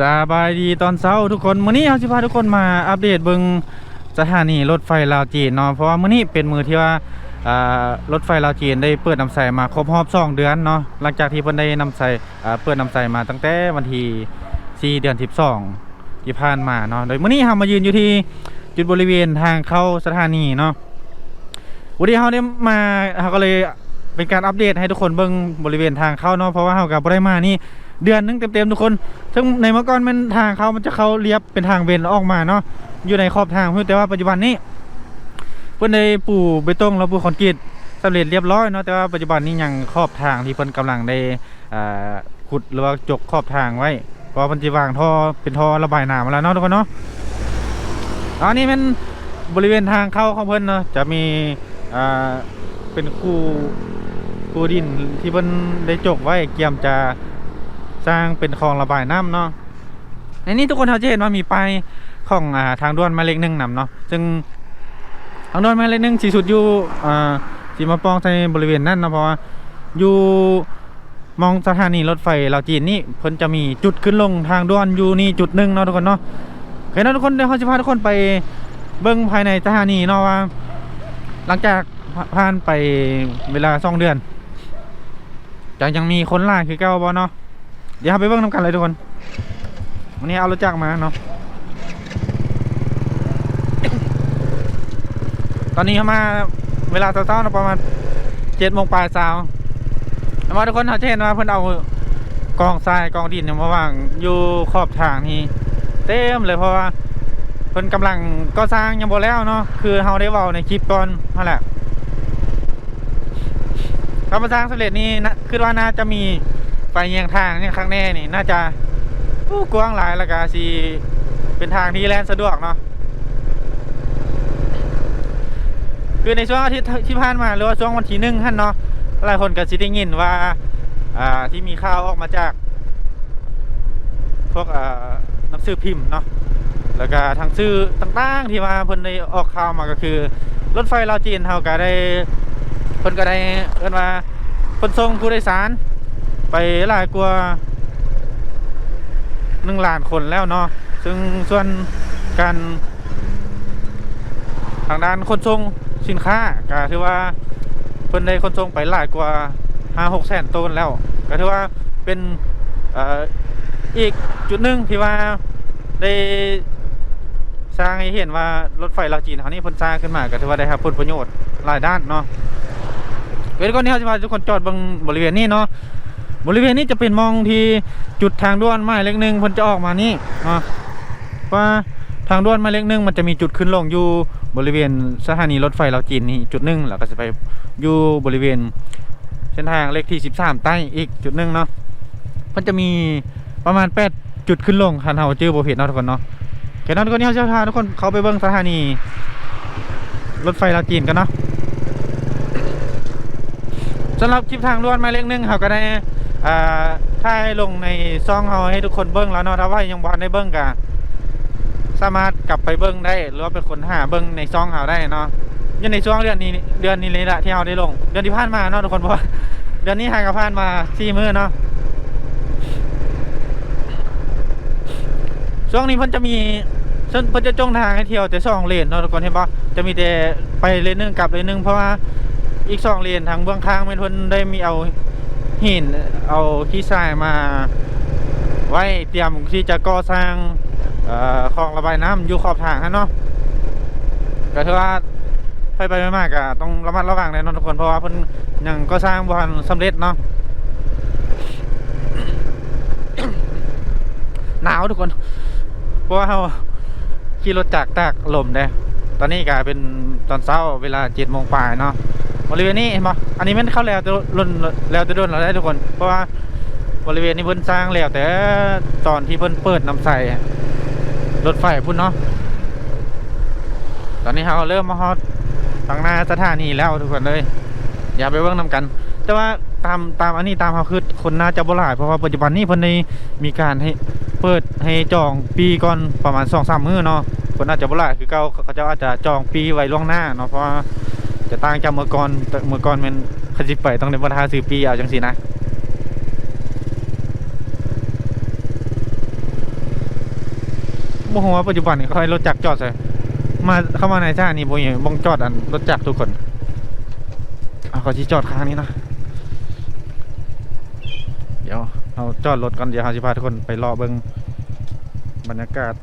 สบายดีตอนเช้าทุกคนมื้อนี้เราสิพาทุกคนมาอัปเดตเบิงสถานีรถไฟลาวจีนเนาะเพราะว่ามื้อนี้เป็นมือที่ว่ารถไฟลาวจีนได้เปิดนำใสมาครบรอบ2เดือนเนาะหลังจากที่เพิ่นได้นำใส่เปิดนำใสมาตั้งแต่วันที่4เดือน12ที่ผ่านมาเนาะโดยมื้อนี้เรามายืนอยู่ที่จุดบริเวณทางเข้าสถานีเนาะวันนี้เราได้มาเราก็เลยเป็นการอัปเดตให้ทุกคนเบิ่งบริเวณทางเข้าเนาะเพราะว่าเราก็บ่ได้มานี่ เดือนนึงเต็มๆทุกคนซึ่งในเมื่อก่อนมันทางเขามันจะเขาเรียบเป็นทางเวนออกมาเนาะอยู่ในขอบทางเพื่อแต่ว่าปัจจุบันนี้เพิ่อนได้ปูเบตงแล้วปูคอนกรีตสำเร็จเรียบร้อยเนาะแต่ว่าปัจจุบันนี้ยังขอบทางที่เพิ่นกำลังได้ขุดหรือว่าจกขอบทางไว้เพราะเพิ่นสิวางท่อเป็นท่อระบายน้ำมาแล้วเนาะทุกคนเนาะอันนี้เป็นบริเวณทางเข้าของเพิ่นเนาะจะมีอ่าเป็นคูคูดินที่เพิ่นได้จกไว้เกียมจะ สร้างเป็นคลองระบายน้ำเนาะในนี้ทุกคนเขาจะเห็นว่ามีป้ายของอ่าทางด่วนหมายเลขหนึ่งนำเนาะซึ่งทางด่วนหมายเลขหนึ่งสีสุดอยู่อ่าสีมาปองในบริเวณนั้นเนาะเพราะว่าอยู่มองสถานีรถไฟลาวจีนนี่เพิ่นจะมีจุดขึ้นลงทางด่วนอยู่นี่จุดหนึ่งเนาะทุกคนเนาะโอเคเนาะทุกคนเดี๋ยวเขาจะพาทุกคนไปเบิ้งภายในสถานีเนาะว่า หลังจากผ่านไปเวลาสองเดือนจะยังมีคนล่าคือเก้าบ่เนาะ เดี๋ยวไปเบิ่งน้ำกันเลยทุกคน วันนี้เอารถจักรมาเนาะ ตอนนี้เขามาเวลาเช้าๆนะประมาณเจ็ดโมงปลายเช้าแต่ว่าทุกคนเขาจะเห็นว่าเพิ่นเอากองทรายกองดินเนี่ยมาวางอยู่ขอบทางนี่เต็มเลยเพราะว่าเพิ่นกำลังก็สร้างยังบ่แล้วเนาะคือเราได้เว้าในคลิปก่อนนั่นแหละถ้ามาสร้างสำเร็จนี่นะคือว่าน่าจะมี ไฟเยียงทางเนี่ยข้างแน่นี่น่าจะอู้กว้างหลายล้วก็สีเป็นทางที่แล่นสะดวกเนาะคือในช่วงอาทิตย์ที่ผ่านมาหรือว่าช่วงวันที่หนึ่งท่านเนาะหลายคนก็สิได้ยินว่าอ่าที่มีข่าวออกมาจาก พวกอ่านังสือพิมพ์เนาะแล้วก็ทางสื่อต่างๆ ที่มาเพิ่นได้ออกข่าวมาก็คือ รถไฟลาวจีนเฮาก็ได้เพิ่นก็ได้เอิ้นว่าเพิ่นส่งผู้โดยสาร ไปหลายกว่าหนึ่งล้านคนแล้วเนาะซึ่งส่วนการทางด้านขนส่งสินค้าก็ถือว่าเพิ่นได้ขนส่งไปหลายกว่าห้าหกแสนต้นแล้ว ก็ถือว่าเป็นอีกจุดหนึ่งที่ว่าได้สร้างให้เห็นว่ารถไฟลาวจีนเขานี่พิ่นสร้างขึ้นมาก็ถือว่าได้รับผลประโยชน์หลายด้านเนาะเดี๋ยวก่อนนี้เราจะพาทุกคนจอดเบงบริเวณนี้เนาะ บริเวณนี้จะเป็นมองที่จุดทางด่วนหมาเลขหนึ่งเพิ่นจะออกมานี่อะว่าทางด่วนหมาเลขหนึ่งมันจะมีจุดขึ้นลงอยู่บริเวณสถานีรถไฟลาวจีนนี่จุดหนึ่งแล้วก็จะไปอยู่บริเวณเส้นทางเลขที่ 13 ใต้อีกจุดหนึ่งเนาะมันจะมีประมาณ 8 จุดขึ้นลงคันเฮาจื้อบ่ผิดเนาะทุกคนเนาะแค่นั้นทุกคนนี่เฮาจะพาทุกคนเขาไปเบิ่งสถานีรถไฟลาวจีนกันเนาะสำหรับคลิปทางด่วนหมายเลขหนึ่งเขาก็ได้ อ่าถ่ายลงในซองเฮาให้ทุกคนเบิ้งแล้วเนาะถ้าว่ายังบ่ทันได้เบิ้งก็สามารถกลับไปเบิ้งได้หรือว่าเป็นคนหาเบิ้งในซองเฮาได้เนาะยังในช่วงเดือนนี้เดือนนี้เลยละที่เฮาได้ลง เดือนที่ผ่านมาเนาะทุกคนเพราะเดือนนี้ห่างกับผ่านมาสี่มื้อเนาะช่วงนี้เพิ่นจะมีเพิ่นจะจ้องทางให้เที่ยวแต่สองเลนเนาะทุกคนเห็นบ่จะมีแต่ไปเลนหนึงกลับเลนหนึงเพราะว่าอีกสองเลนทางเบื้องข้างแม่นเพิ่นได้มีเอา หินเอาขี้ทรายมาไว้เตรียมที่จะก่อสร้างเอ่อคลองระบายน้ำอยู่ขอบทางฮะเนาะก็ถือว่าไปไปไม่มากอะต้องระมัดระวังเลยนะทุกคนเพราะว่าเพิ่นยังก็สร้างบ่ทันสำเร็จเนาะหนาวทุกคน เพราะว่าเราขี่รถจากตากลมเด้ ตอนนี้ก็เป็นตอนเช้าเวลาเจ็ดโมงปลายเนาะบริเวณนี้เห็นปะอันนี้มันเข้าแล้วจะรุนแล้วจะโดนเราได้ทุกคน เพราะว่าบริเวณนี้เพิ่นสร้างแล้วแต่ตอนที่เพิ่นเปิดน้ำใสรถไฟพุ่นเนาะตอนนี้เราเริ่มมาฮอดทางหน้าสถานีแล้วทุกคนเลย อย่าไปเบิ่งนำกัน แต่ว่าตามตามอันนี้ตามเขาคือคนน่าจะบ่หลายเพราะว่าปัจจุบันนี้เพิ่นได้มีการให้เปิดให้จองปีก่อนประมาณ2-3มื้อเนาะ คนน่าจะบ่ลายคือเก่าเขาจะอาจจะจองปีไว้ล่วงหน้าเนาะเพราะจะต่างจากเมื่อก่อนเมื่อก่อนมันขจิไปต้องในบรรทาซื้อปีเอาจังสินะบ่ฮู้ว่าปัจจุบันนี้เขาให้รถจักรจอดใส่มาเข้ามาในท่านี่บ่มีบ่งจอดอันรถจักรทุกคนเอาเขาสิจอดข้างนี้นะเดี๋ยวเราจอดรถก่อนเดี๋ยวเราสิพาทุกคนไปรอเบิ่งบรรยากาศ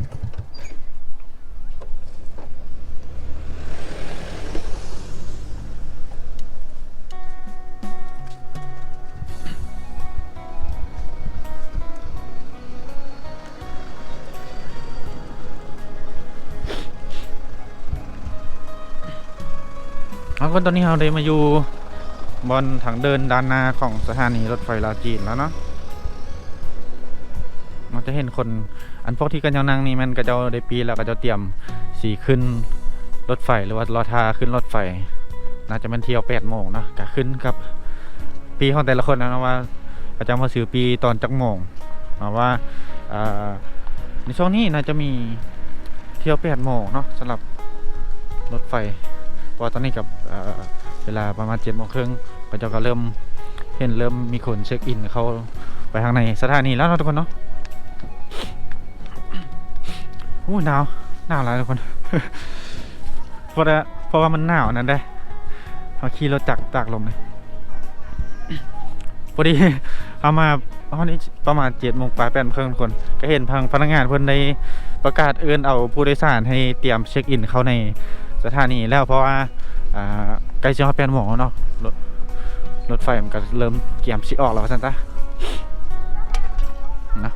เอาคนตอนนี้เราได้มาอยู่บนทางเดินด้านหน้าของสถานีรถไฟลาวจีนแล้วเนาะเราจะเห็นคนอันพวกที่กันยังนั่งนี่มันก็จะได้ปีแล้วก็จะเตรียมสีขึ้นรถไฟหรือว่ารอทาขึ้นรถไฟ น่าจะเป็นเที่ยวแปดโมงนะก็ขึ้นกับปีของแต่ละคนนะว่าอาจารย์มาสื่อปีตอนจักโมงมาว่าในช่วงนี้น่าจะมีเที่ยวแปดโมงเนาะสำหรับรถไฟ พราะตอนนี้กับเวลาประมาณเจ็ดโมงครึ่งก็จะก็เริ่มเห็นเริ่มมีคนเช็คอินเขาไปทางในสถานีแล้วเนาะทุกคนเนาะโอ้หนาวหนาวหลายทุกคนเพราะว่าเพราะว่ามันหนาวนั่นได้เขาขี่รถจักรตากลมเลยพอดีเอามาตอนนี้ประมาณเจ็ดโมงปลายแปดโมงครึ่งทุกคน ก็เห็นพังพนักงานเพิ่นได้ประกาศเอื้อนเอาผู้โดยสารให้เตรียมเช็คอินเข้าใน สถานีแล้วเพราะว่าใกล้จะฮอดแปดโมงแล้วเนาะรถรถไฟมันก็เริ่มเกี่ยมสิออกแล้วว่าซั่นจ้ะนะ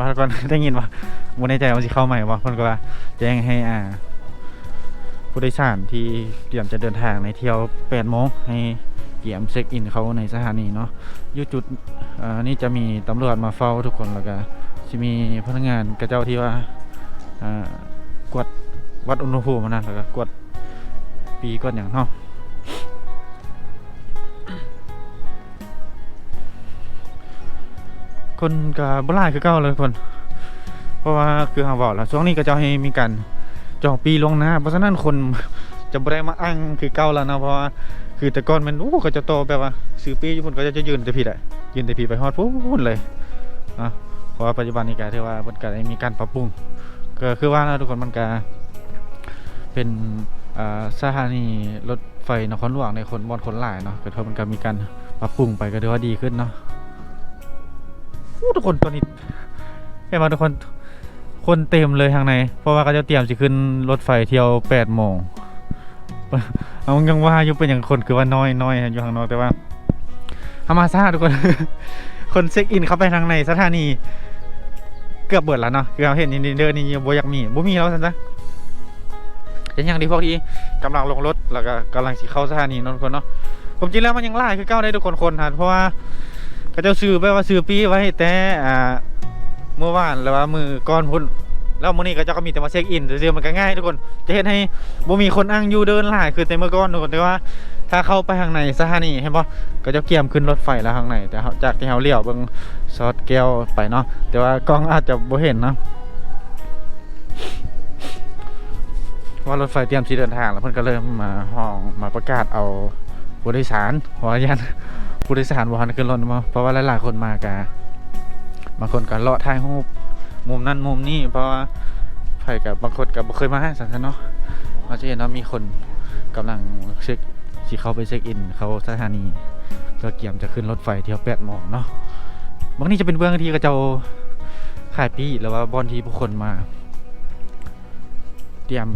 มาก่อนได้ยินว่าบ่แน่ใจว่าสิเข้าใหม่บ่เพิ่นก็ว่าแจ้งให้อ่าผู้โดยสารที่เตรียมจะเดินทางในเที่ยว8โมงให้เกี่ยมเช็คอินเขาในสถานีเนาะยู่จุดอ่านี่จะมีตำรวจมาเฝ้าทุกคนแล้วก็ จะมีพนักงานกระเจ้าที่ว่ากวดวัดอุณหภูมินะแล้วก็กวดปีกวดอย่างเนาะคนกับบลายคือเก่าเลยคน เพราะว่าคือหาบอกแล้วช่วงนี้ก็จะให้มีการจองปีลงน้าเพราะฉะนั้นคนจะบ่ได้มาอ้างคือเก่าแล้วนะเพราะว่าคือแต่ก่อนมันโอ้ก็จะโตแบบว่าซื้อปีญี่ปุ่นก็จะจะยืนแต่ผิดอะยืนแต่ผิดไปฮอดพูนเลยนะ เพราะว่าปัจจุบันนี้ก็ถือว่ามันก็ได้มีการปรับปรุง ก็คือว่านะทุกคนมันก็เป็นสถานีรถไฟนครหลวงในคนบอนคนหลายเนาะก็ถือว่ามันก็มีการปรับปรุงไปก็ถือว่าดีขึ้นเนาะทุกคนตอนนี้เห็นไหมทุกคนคนเต็มเลยทางใน เพราะว่าเขาจะเตรียมสิขึ้นรถไฟเที่ยว8โมงเอายังว่าอยู่เป็นอย่างคนคือว่าน้อยน้อยอยู่ข้างนอกแต่ว่าธรรมาติทุกคน คนเช็คอินเข้าไปทางในสถานี เกือบเบิดแล้วเนาะคือเราเห็นนี่เดินนี่บ่อยากมีบ่มีแล้วซั่นซะเป็นอย่างที่พวกที่กำลังลงรถแล้วก็กำลังสิเข้าสถานีเนทคนเนาะผมจริงแล้วมันยังหลายคือเก้าได้ทุกคนคนทันเพราะว่าเขาเจ้าซื้อไปว่าซื้อปีไว้แต่อ่าเมื่อวานหรือว่ามือก่อนพุ่นแล้วมื้อนี้ก็เจ้าก็มีแต่มาเช็คอินซื่อๆมันก็ง่ายทุกคนจะเห็นให้บ่มีคนอ้างอยู่เดินหลายคือแต่เมื่อก่อนทุกคนแต่ว่า ถ้าเข้าไปข้างในสถานีเห็นบ่ก็จะเกี่ยมขึ้นรถไฟแล้วข้างในแต่จากที่เราเลี้ยวเบิ่งซอดแก้วไปเนาะแต่ว่ากล้องอาจจะบ่เห็นเนาะว่ารถไฟเตรียมสิเดินทางแล้วเพิ่นก็เริ่มมาห้องมาประกาศเอาผู้โดยสารเพราะว่ายันผู้โดยสารบ่ทันขึ้นรถมาเพราะว่าหลายๆคนมากะบางคนก็เลาะถ่ายรูมุมนั้นมุมนี้เพราะว่าไผกับบางคนก็บ่เคยมาสันเนาะเราจะเห็นว่ามีคนกำลังเช็ค สิเข้าไปเช็คอิน เขาสถานีเพื่อเกี่ยมจะขึ้นรถไฟเที่ยวแปดโมงเนาะบางนี้จะเป็นเบื้องที่กระเจ้าขายปีหรือว่าบอนที่ผู้คนมา เตรียม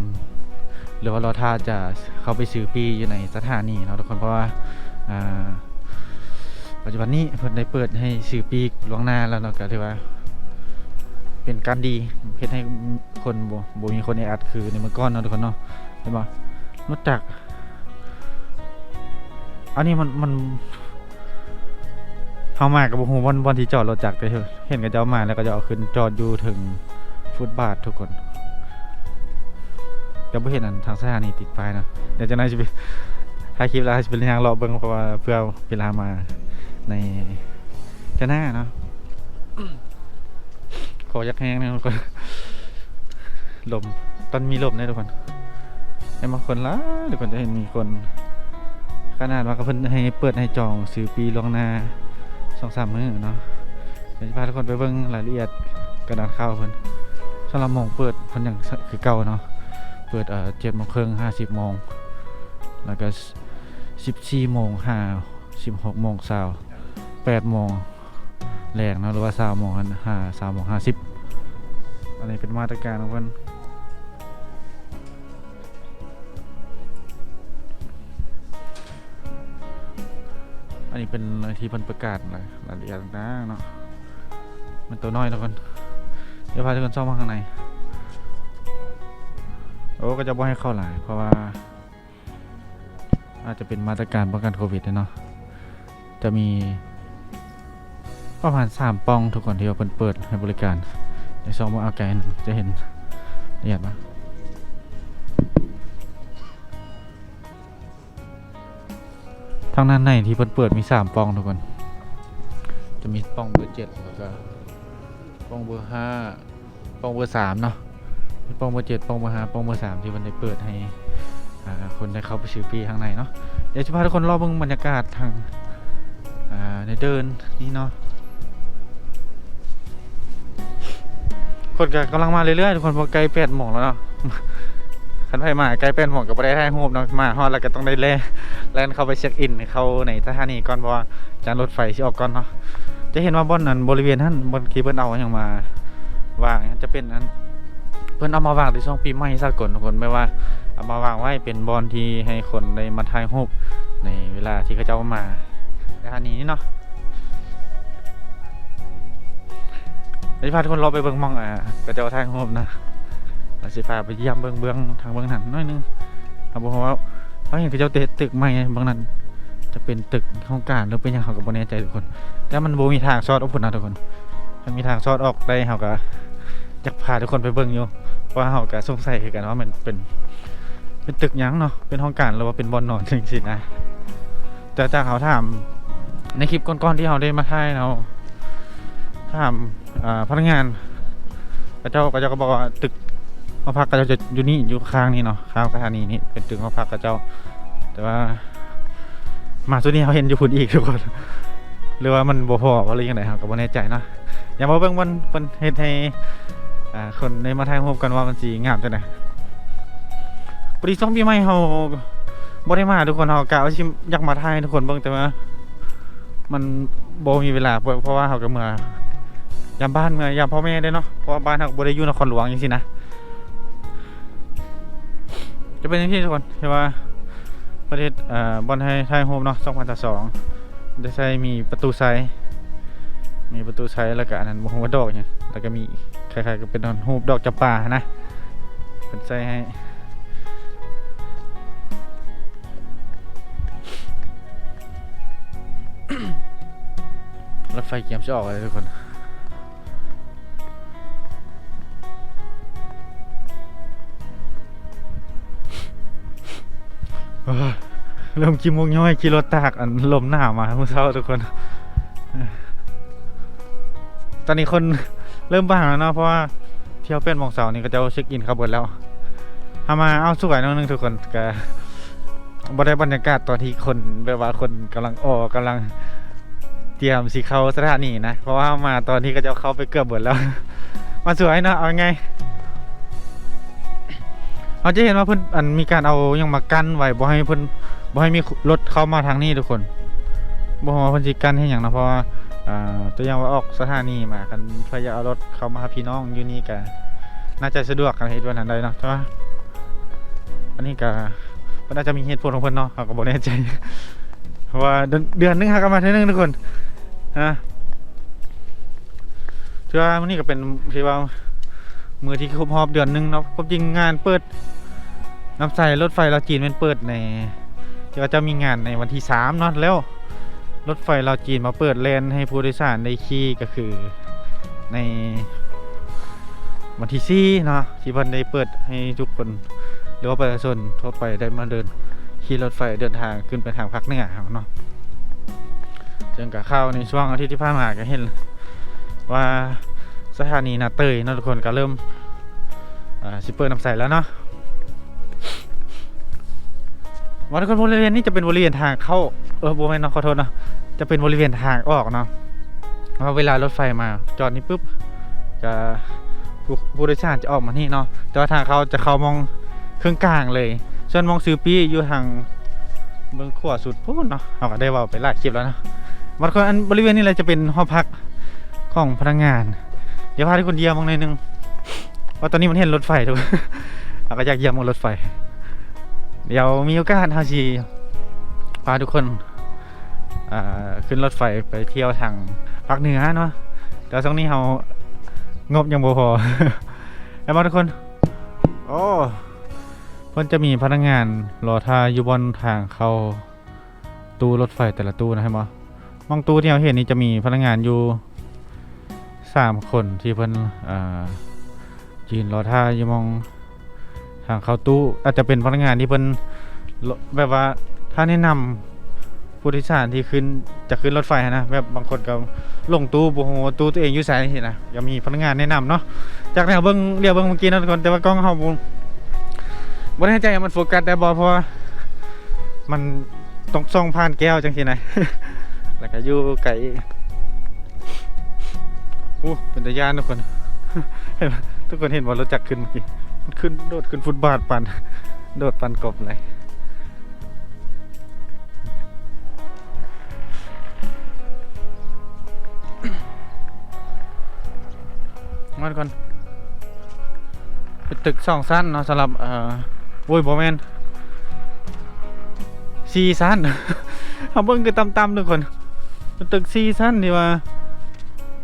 หรือว่ารอท่าจะเข้าไปซื้อปีอยู่ในสถานีเนาะทุกคนเพราะว่าอ่าปัจจุบันนี้เพิ่นได้เปิดให้ซื้อปีล่วงหน้าแล้วเนาะก็ถือว่า เป็นการดีเฮ็ดให้คนบ่บ่มีคนในอัดคือในเมื่อก่อนเนาะทุกคนเนาะเห็นบ่นอกจาก อันนี้มันมันเข้ามากับหูบอนบอนที่จอดรถจักรแต่เห็นก็จะเอามาแล้วก็จะเอาขึ้นจอดอยู่ถึงฟุตบาททุกคนจะไม่เห็นอันทางสถานีติดป้ายนะเดี๋ยวจะน่าจะไปถ่ายคลิปแล้วจะเป็นทางรอเบิ้งเพราะว่าเพื่อเวลามาในจะหน้าเนาะขอยักแห้งนะทุกคนลมตอนมีลมนะทุกคนให้มาคนละทุกคนจะเห็นมีคน ขนาดว่าก็เพิ่นให้เปิดให้จองซื้อปีล่วงหน้าสองสามมื้อเนาะเดี๋ยวจะพาทุกคนไปเบิ่งรายละเอียดกระดานข้าวเพิ่นสำหรับโมงเปิดเพิ่นอยังคือเก่าเนาะเปิดเอ่อเจ็ดโมงครึ่งห้าสิบโมงแล้วก็สิบสี่โมงห้าสิบหกโมงเช้าแปดโมงแรงเนาะหรือว่าสามโมงห้าสามโมงห้าสิบอันนี้เป็นมาตรการของเพิ่น นนี้เป็นที่พิ่นประกาศนะรายละเอียดต่างๆเนาะมันตัวน้อยทุกคนเดี๋ยวพาทุกคนเข้ามาข้างในโอ้ก็จะบ่ให้เข้าหลายเพราะว่า อาจจะเป็นมาตรการป้องกันโควิดเนาะจะมีประมาณสามปองทุกคนที่ว่าเปิดให้บริการในซองมาเอาไกลจะเห็นละเอียดปะ ทางด้านในที่เพิ่นเปิดมีสามปองทุกคน จะมีปองเบอร์เจ็ดแล้วก็ปองเบอร์ห้าปองเบอร์สามเนาะมีปองเบอร์เจ็ดปองเบอร์ห้าปองเบอร์สามที่มันได้เปิดให้อ่าคนได้เข้าไปซื้อปีข้างในเนาะเดี๋ยวจะพาทุกคนรอบเบิ่งบรรยากาศทางอ่าในเดินนี่เนาะคนก็กำลังมาเรื่อยๆทุกคนพอใกล้แปดโมงแล้วเนาะ คันไปมาใกล้เป็นหมองกับบ่ได้ถ่ายรูปเนาะมาฮอดแล้วก็ต้องได้แล่แล่นเข้าไปเช็คอิน เข้าในสถานีก่อนเพราะว่าจานรถไฟสิออกก่อนเนาะจะเห็นว่าบอนนั้นบริเวณนั้นบนที่เพิ่นเอาหยังมาวางจะเป็นนั้นเพิ่นเอามาวางในช่วงปีใหม่สากลทุกคนไม่ว่าเอามาวางไว้เป็นบอนที่ให้คนได้มาถ่ายรูปในเวลาที่เขาเจ้ามาสถานีนี้เนาะเดี๋ยวพาทุกคนรอไปเบิ่งมองอ่าก็จะถ่ายรูปนะ เราสิพาไปเยี่ยมเบื้องเบื้องทางเบื้องนั้นน้อยนึงครับเพราะว่าเพราะเห็นเขาเจ้าเตะตึกใหม่ไงบางนั้น จะเป็นตึกโครงการหรือเป็นยังเขาก็บ่แน่ใจทุกคน แต่มันโบมีทางซอดออกพุ่นะทุกคนถ้ามีทางซอดออกได้เขาก็อยากพาทุกคนไปเบิ่งอยู่เพราะเขาก็สงสัยคือกันว่ามันเป็นเป็นตึกยังเนาะเป็นห้องการหรือว่าเป็นบอนนอนจริงๆนะแต่จากเขาถามในคลิปก่อนๆที่เขาได้มาถ่ายเราถามพนักงานพระเจ้าพระเจ้าก็บอกว่าตึก หอพักก็จะอยู่นี่อยู่ข้างนี่เนาะข้างสถานีนี่เป็นตึกหอพักกับเจ้า แต่ว่า มาสุดนี้เขาเห็นอยู่พุ่นอีกทุกคนหรือว่ามันบ่พอว่ารือยังไงครับก็บ่แน่ใจนะอย่ามาเบิ่งมันเพิ่นเฮ็ดให้คนในมาถ่ายรูปกันว่ามันสิงามจังได๋ปรีช่วงปีใหม่เฮาบ่ได้มาทุกคนเฮากะว่าสิอยากมาถ่ายทุกคนเบิ่งแต่ว่ามันบ่มีเวลาเพราะว่าเฮาก็เมื่อยามบ้านเมื่อยามพ่อแม่ได้เนาะเพราะว่าบ้านเฮาบ่ได้อยู่นครหลวงจังซี่นะ จะเป็นอย่ที่ทุกคนที่ว่าประเทศบอลไทยไทยโฮมเนาะ2022ได้ใช้มีประตูไซส์มีประตูไซส์แล้วก็อันนั้นหัวดอกเนี่ยแล้วก็มีคล้ายๆก็เป็นรูปดอกจำปานะเป็นไซส์ให้รถไฟเกียมจะออกเลยทุกคน เริ่มกินมุกย่อยขี่รถตากอันลมหนาวมาเมื่อเช้าทุกคน ตอนนี้คนเริ่มบ้างแล้วเนาะเพราะว่าเที่ยวเป็นมองเสานี่ก็จะเช็คอินเขาเบิดแล้วทามาเอาสวยนิดนึงทุกคนก็บได้บรรยากาศตอนที่คนแบบว่าคนกำลังออกกำลังเตรียมสิเขาสถานีนะ เพราะว่ามาตอนที่ก็จะเข้าไปเกือบเบิดแล้ว มาสวยเนาะเอาไง เราจะเห็นว่าเพิ่นอันมีการเอายังมากั้นไว้บ่ให้เพิ่นบ่ให้มีรถเข้ามาทางนี้ทุกคนบ่ว่าเพิ่นสิกั้นให้หยังนะเพราะว่าอ่าตัวอย่างว่าออกสถานีมาคันเพื่อจะเอารถเข้ามาหาพี่น้องอยู่นี่ก็น่าจะสะดวกกันเฮ็ดวันนั้นได้เนาะแต่ว่าอันนี้ก็เพิ่นน่าจะมีเหตุผลของเพิ่นเนาะเขาก็บ่แน่ใจเพราะว่าเดือนนหนึงหากันมาเทื่อนึงทุกคนฮะถือว่ามื้อนี้ก็เป็นที่ว่า มื่อที่ครบรอบเดือนหนึ่งเนาะความจริงงานเปิดน้ำใสรถไฟลาวจีนมันเปิดในเดี๋ยวจะมีงานในวันที่สามเนาะแล้วรถไฟลาวจีนมาเปิดเลนให้ผู้โดยสารได้ขี่ก็คือในวันที่สี่เนาะที่เพิ่นได้เปิดให้ทุกคนหรือว่าประชาชนทั่วไปได้มาเดินขี่รถไฟเดินทางขึ้นไปทางภาคเหนือเนาะจึงกับข้าวในช่วงอาทิตย์ที่ผ่านมาก็เห็นว่า สถานีนาเตยนะทุกคนก็เริ่มอ่าสิเปิดน้ำใสแล้วเนาะวันทุกคนบริเวณนี้จะเป็นบริเวณทางเข้าเออบริเวณเนาะขอโทษเนาะจะเป็นบริเวณทางออกเนาะเพราะเวลารถไฟมาจอดนี่ปุ๊บจะผู้โดยสารจะออกมานี่เนาะแต่ว่าทางเขาจะเข้ามองเครื่องกลางเลย ส่วนมองซื้อปีอยู่ทางเบื้องขวาสุดพูดเนาะเราก็ได้ว่าไปหลาคลิปแล้วเนาะมันก็อันบริเวณนี้เลยจะเป็นห้องพักของพนักงาน ดี๋ยวพาทุกคนเยี่ยมมองหน่อยนึงว่าตอนนี้มันเห็นรถไฟทุกคนเราก็อยากเยี่ยมมองรถไฟ เดี๋ยวมีโอกาสเฮาสิพาทุกคนขึ้นรถไฟไปเที่ยวทางภาคเหนือเนาะแต่ช่วงนี้เฮางบยังบ่พอแล้วมาทุกคน โอ้เพิ่นจะมีพนักงานรอท่าอยู่บนทางเข้าตู้รถไฟแต่ละตู้นะครับบ่มองตู้ที่เราเห็นนี่จะมีพนักงานอยู่ สามคนที่เพิ่นยืนรอท่าอยู่มองทางเข้าตู้อาจจะเป็นพนักงานที่เพิ่นแบบว่าถ้าแนะนำผู้โดยสารที่ขึ้นจะขึ้นรถไฟนะแบบบางคนก็ลงตู้บ่ฮู้ว่าตู้ตัวเองอยู่ไสนี่นะยังมีพนักงานแนะนำเนาะจากแนวเบิ่งเรียวเบิ่งเมื่อกี้นะทุกคนแต่ว่ากล้องเฮาบ่บ่แน่ใจมันโฟกัสได้บ่เพราะว่ามันต้องส่องผ่านแก้วจังซี่นะแล้วก็อยู่ไกล โอ้เป็นตาย่านทุกคนเห็นทุกคนเห็นว่ารถจักรขึ้นเมื่อกี้มันขึ้นโดดขึ้นฟุตบาทปันโดดปันกบเลยมาก่อนเป็นตึกสองสั้นเนาะสำหรับเอ่อโว้ยบอแมนสี่สั้นเอาเบิ้งคือตำๆทุกคนเป็นตึกสี่สั้นดีว่า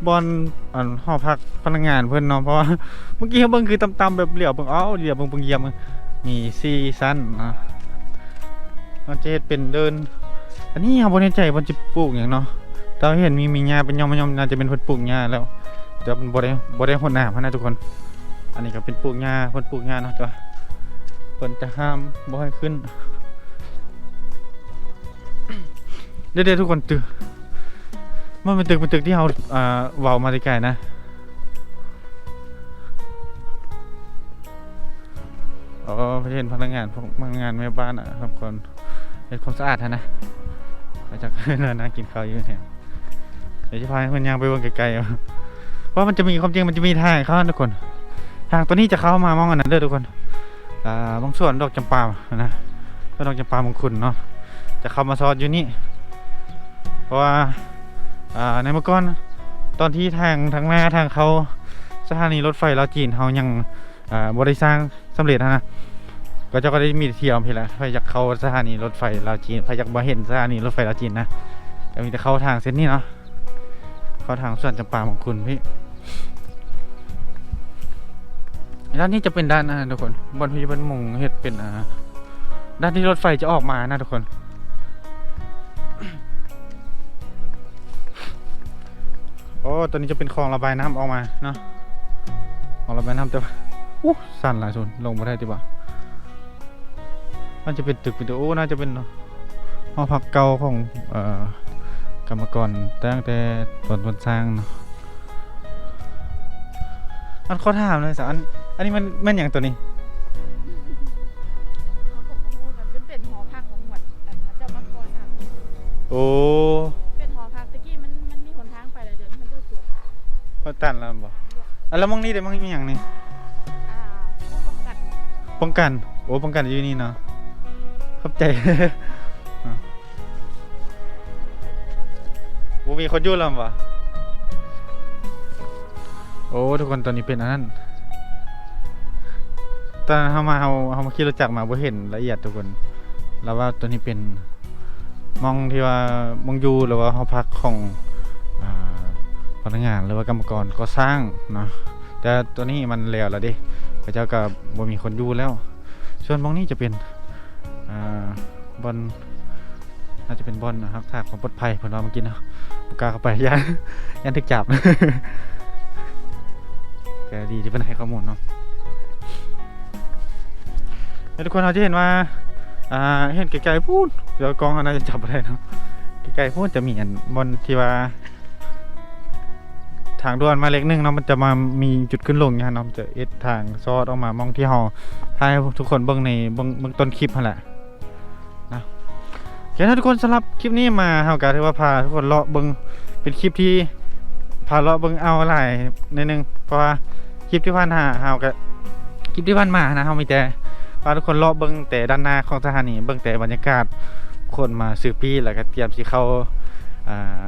บอลอันหอพักพนักงานเพื่อนเนาะเพราะว่าเมื่อกี้เขาบิ่งคือตำๆแบบเหลี่ยวเบิ่งเอ้าเหลี่ยวเบิ่งเบิ่งเยี่ยมมีซีซั่นนะมันจะเฮ็ดเป็นเดิน อันนี้เขาบ่แน่ใจว่าจะปลูกหยังเนาะแต่ว่าเห็นมีมีหญ้าเป็นยอมๆน่าจะเป็นเพิ่นปลูกหญ้าแล้วแต่ว่ามันบ่ได้บ่ได้รดน้ำหั้นนะทุกคน อันนี้ก็เป็นปลูกหญ้าเพิ่นปลูกหญ้าเนาะแต่ว่าเพิ่นจะห้ามบ่ให้ขึ้นเดี๋ยวๆทุกคนตึก มันเป็นตึกเป็นตึกที่เราอ่าเว้ามาไกลนะอ๋อประเทศพนักงานพนักงานแม่บ้านอะครับคนเป็นความสะอาดนะนะมาจากเนินนะกินข้าวอยู่เนี่ยเดี๋ยวจะพาคนยางไปเบิ่งไกลๆเพราะมันจะมีความจริงมันจะมีทางเข้าทุกคน ทางตัวนี้จะเข้ามามองกันนั้นเด้อทุกคนอ่าบางส่วนดอกจำปานะก็ดอกจำปามงคุณเนาะจะเข้ามาซอดอยู่นี่เพราะว่า ในเมื่อก่อนตอนที่ทางทางหน้าทางเขาสถานีรถไฟลาวจีนเขายังบริสร้างสำเร็จนะก็จะก็ได้มีเที่ยวพี่แหละพอยากเขาสถานีรถไฟลาวจีนพอยากมาเห็นสถานีรถไฟลาวจีนนะแต่มีแต่เข้าทางเส้นนี้เนาะเข้าทางส่วนจำปาของคุณพี่ด้านนี้จะเป็นด้านอ่าทุกคนบนที่เป็นมงเห็ดเป็นอ่าด้านที่รถไฟจะออกมานะทุกคน อ้ตัวนี้จะเป็นคลองระบายน้ำออกมาเนาะคลองระบายน้ำแต่ว่าอู้สั่นหลายส่วนลงมาได้ดีกว่ามันจะเป็นตึกเป็นตึกโอ้น่าจะเป็นหอพักเก่าของเอ่อกรรมกรตั้งแต่ตอนคนสร้างเนาะอันเขาถามเลยสะอันอันนี้มันมันอย่างตัวนี้เขาบอกว่ามันเป็นเป็นหอพักของหมวดอันนะเจ้ามังกรค่ะโอ้ เขาตันแล้วบ่อันแล้วมองนี่เดี๋ยวมองนี่อย่างนี้อ่าพวกป้องกันป้องกัน โอ้ป้องกันอยู่นี่เนาะขอบใจ อะโอ้มีคนอยู่แล้วบ่โอ้ทุกคนตอนนี้เป็นอันนั้นตอนเฮามาเฮาเฮามาขี่รถจักรมาบ่เห็นละเอียดทุกคน แล้วว่าตัวนี้เป็นมองที่ว่ามองอยู่หรือว่าหอพักของอ่า พนักงานหรือว่ากรรมกรก็สร้างเนาะแต่ตัวนี้มันแล้วแล้วดิพระเจ้าก็บบ่มีคนอยู่แล้ว ส่วนมองนี้จะเป็นอ่าบอลน่าจะเป็นบอลนะครับถ้าความปลอดภัยเพิ่นว่าเมื่อกี้เนาะบ่กาเข้าไปย่านย่านถูกจับก็ดีที่เพิ่นให้ข้อมูลเนาะทุกคนเราจะเห็นว่าอ่าเห็นไกลๆพูดเดี๋ยวกล้องเขาน่าจะจับบ่ได้เนาะไกลๆพูดจะมีอันบอลที่ว่า ทางด่วนมาเล็กนึงเนาะมันจะมามีจุดขึ้นลงเนี่ยเนาะจะเอ็ดทางซอดออกมามองที่เฮาถ่ายทุกคนเบิ่งในเบิ่งเบิ่งต้นคลิปนั่นแหละนะโอเคถ้าทุกคนสำหรับคลิปนี้มาเฮาก็ถือว่าพาทุกคนเลาะเบิ่งเป็นคลิปที่พาเลาะเบิ่งเอาหลายนิดนึงเพราะว่าคลิปที่ผ่านมาเฮาก็คลิปที่ผ่านมานะเฮามีแต่พาทุกคนเลาะเบิ่งแต่ด้านหน้าของสถานีเบิ่งแต่บรรยากาศคนมาซื้อปีแล้วก็เตรียมสิเข้าอ่า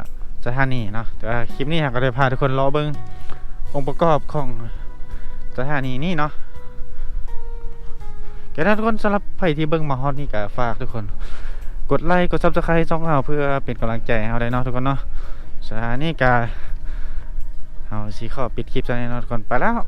สถานีเนาะแต่คลิปนี้เฮาก็ได้พาทุกคนเลาะเบิ้งองค์ประกอบของสถานีนี่เนาะแกถ้าทุกคนสำหรับใครที่เบิ้งมาฮอตนี่ก็ฝากทุกคน กดไลค์กดซับสไครต์ช่องเราเพื่อเป็นกำลังใจให้เราได้เนาะทุกคนเนาะสถานีกาเอาสีขอปิดคลิปซะแน่นอนก่อนไปแล้ว